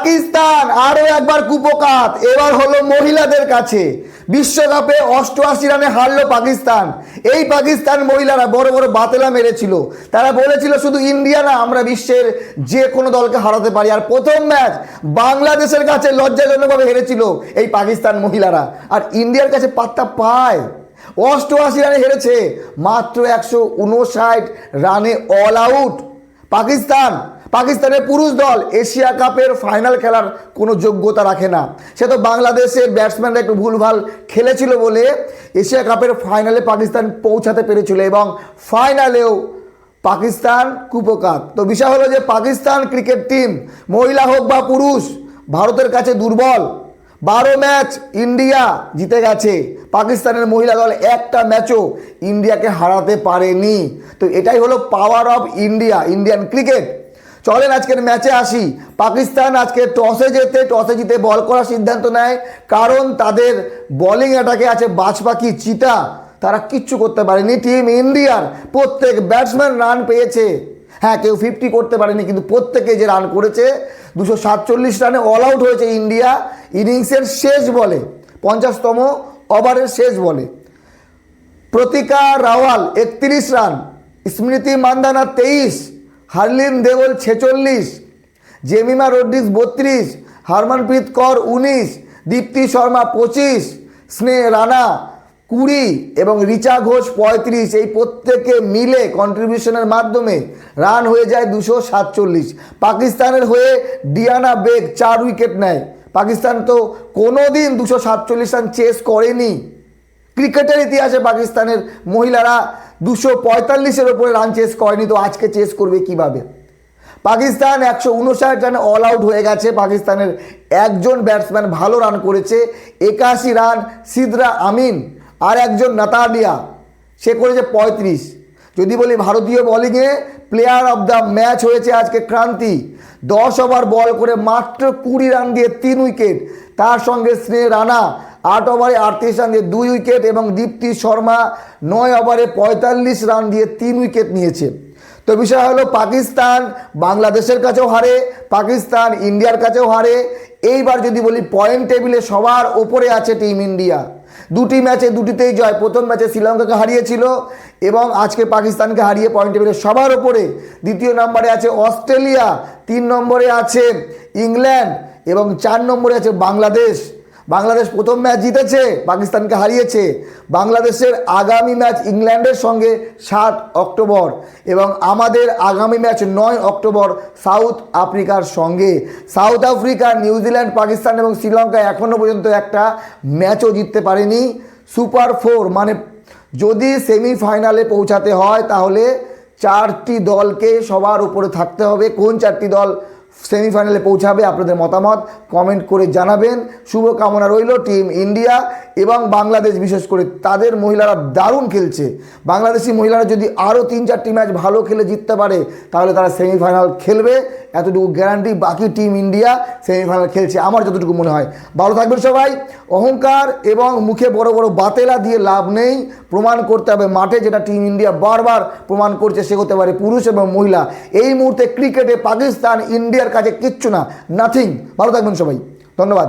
পাকিস্তান আরও একবার কুপকাত। এবার হলো মহিলাদের কাছে। বিশ্বকাপে অষ্টআশি রানে হারলো পাকিস্তান। এই পাকিস্তান মহিলারা বড় বড় বাতেলা মেরেছিল। তারা বলেছিল শুধু ইন্ডিয়া না, আমরা বিশ্বের যে কোনো দলকে হারাতে পারি। আর প্রথম ম্যাচ বাংলাদেশের কাছে লজ্জাজনকভাবে হেরেছিল এই পাকিস্তান মহিলারা। আর ইন্ডিয়ার কাছে পাত্তা পায়। অষ্টআশি রানে হেরেছে, মাত্র একশো উনষাট রানে অল আউট পাকিস্তান পাকিস্তানের পুরুষ দল এশিয়া কাপের ফাইনাল খেলার কোনো যোগ্যতা রাখে না। সে তো বাংলাদেশের ব্যাটসম্যানরা একটু ভুলভাল খেলেছিল বলে এশিয়া কাপের ফাইনালে পাকিস্তান পৌঁছাতে পেরেছিল এবং ফাইনালেও পাকিস্তান কুপকাত। তো বিষয় হলো যে পাকিস্তান ক্রিকেট টিম মহিলা হোক বা পুরুষ, ভারতের কাছে দুর্বল। বারো ম্যাচ ইন্ডিয়া জিতে গেছে। পাকিস্তানের মহিলা দল একটা ম্যাচও ইন্ডিয়াকে হারাতে পারেনি। তো এটাই হলো power of India Indian cricket চলেন আজকের ম্যাচে আসি। পাকিস্তান আজকে টসে যেতে টসে জিতে বল করার সিদ্ধান্ত নেয়। কারণ তাদের বোলিং অ্যাটাকে আছে বাজ পাখি চিতা। তারা কিচ্ছু করতে পারেনি। টিম ইন্ডিয়ার প্রত্যেক ব্যাটসম্যান রান পেয়েছে। হ্যাঁ কেউ ফিফটি করতে পারেনি, কিন্তু প্রত্যেকে যে রান করেছে, দুশো সাতচল্লিশ রানে অল আউট হয়েছে ইন্ডিয়া ইনিংসের শেষ বলে, পঞ্চাশতম ওভারের শেষ বলে। প্রতিকা রাওয়াল একত্রিশ রান স্মৃতি মান্দানা তেইশ। হারলিন দেওল ছেচল্লিশ, জেমিমা রোড্রিস বত্রিশ, হারমনপ্রীত কর উনিশ, দীপ্তি শর্মা পঁচিশ, স্নেহ রানা কুড়ি এবং রিচা ঘোষ পঁয়ত্রিশ। এই প্রত্যেকে মিলে কন্ট্রিবিউশনের মাধ্যমে রান হয়ে যায় দুশো সাতচল্লিশ। পাকিস্তানের হয়ে ডিয়ানা বেগ চার উইকেট নেয়। পাকিস্তান তো কোনো দিন দুশো সাতচল্লিশ রান চেস করেনি। ক্রিকেটের ইতিহাসে পাকিস্তানের মহিলারা দুশো পঁয়তাল্লিশের ওপরে রান চেস করেনি, তো আজকে চেস করবে কীভাবে? পাকিস্তান একশো উনষাট রানে অল আউট হয়ে গেছে। পাকিস্তানের একজন ব্যাটসম্যান ভালো রান করেছে, একাশি রান সিদরা আমিন আর একজন নাতানিয়া সে করেছে পঁয়ত্রিশ। যদি বলি ভারতীয় বোলিংয়ে প্লেয়ার অফ দ্য ম্যাচ হয়েছে আজকে ক্রান্তি। দশ ওভার বল করে মাত্র কুড়ি রান দিয়ে তিন উইকেট তার সঙ্গে স্নেহ রানা আট ওভারে আটত্রিশ রান দিয়ে দুই উইকেট এবং দীপ্তি শর্মা নয় ওভারে পঁয়তাল্লিশ রান দিয়ে তিন উইকেট নিয়েছে। তো বিষয় হলো পাকিস্তান বাংলাদেশের কাছেও হারে, পাকিস্তান ইন্ডিয়ার কাছেও হারে। এইবার যদি বলি পয়েন্ট টেবিলে সবার ওপরে আছে টিম ইন্ডিয়া দুটি ম্যাচে দুটিতেই জয়। প্রথম ম্যাচে শ্রীলঙ্কাকে হারিয়েছিল এবং আজকে পাকিস্তানকে হারিয়ে পয়েন্ট টেবিলে সবার ওপরে দ্বিতীয় নম্বরে আছে অস্ট্রেলিয়া, তিন নম্বরে আছে ইংল্যান্ড এবং চার নম্বরে আছে বাংলাদেশ। বাংলাদেশ প্রথম ম্যাচ জিতেছে, পাকিস্তানকে হারিয়েছে। বাংলাদেশের আগামী ম্যাচ ইংল্যান্ডের সঙ্গে সাত অক্টোবর এবং আমাদের আগামী ম্যাচ নয় অক্টোবর সাউথ আফ্রিকার সঙ্গে। সাউথ আফ্রিকা নিউজিল্যান্ড পাকিস্তান এবং শ্রীলঙ্কা এখনও পর্যন্ত একটা ম্যাচও জিততে পারেনি। সুপার ফোর মানে যদি সেমিফাইনালে পৌঁছাতে হয় তাহলে চারটি দলকে সবার উপরে থাকতে হবে। কোন চারটি দল সেমিফাইনালে পৌঁছাবে আপনাদের মতামত কমেন্ট করে জানাবেন। শুভকামনা রইল টিম ইন্ডিয়া এবং বাংলাদেশ, বিশেষ করে তাদের মহিলারা দারুণ খেলছে। বাংলাদেশি মহিলারা যদি আরও তিন চারটি ম্যাচ ভালো খেলে জিততে পারে, তাহলে তারা সেমিফাইনাল খেলবে। এতটুকু গ্যারান্টি বাকি টিম ইন্ডিয়া সেমিফাইনাল খেলছে, আমার যতটুকু মনে হয়। ভালো থাকবেন সবাই। অহংকার এবং মুখে বড় বড় বাতেলা দিয়ে লাভ নেই। প্রমাণ করতে হবে মাঠে যেটা টিম ইন্ডিয়া বারবার প্রমাণ করছে, সে হতে পারে পুরুষ এবং মহিলা। এই মুহূর্তে ক্রিকেটে পাকিস্তান ইন্ডিয়ার কাছে কিচ্ছু না নাথিং ভালো থাকবেন সবাই। ধন্যবাদ।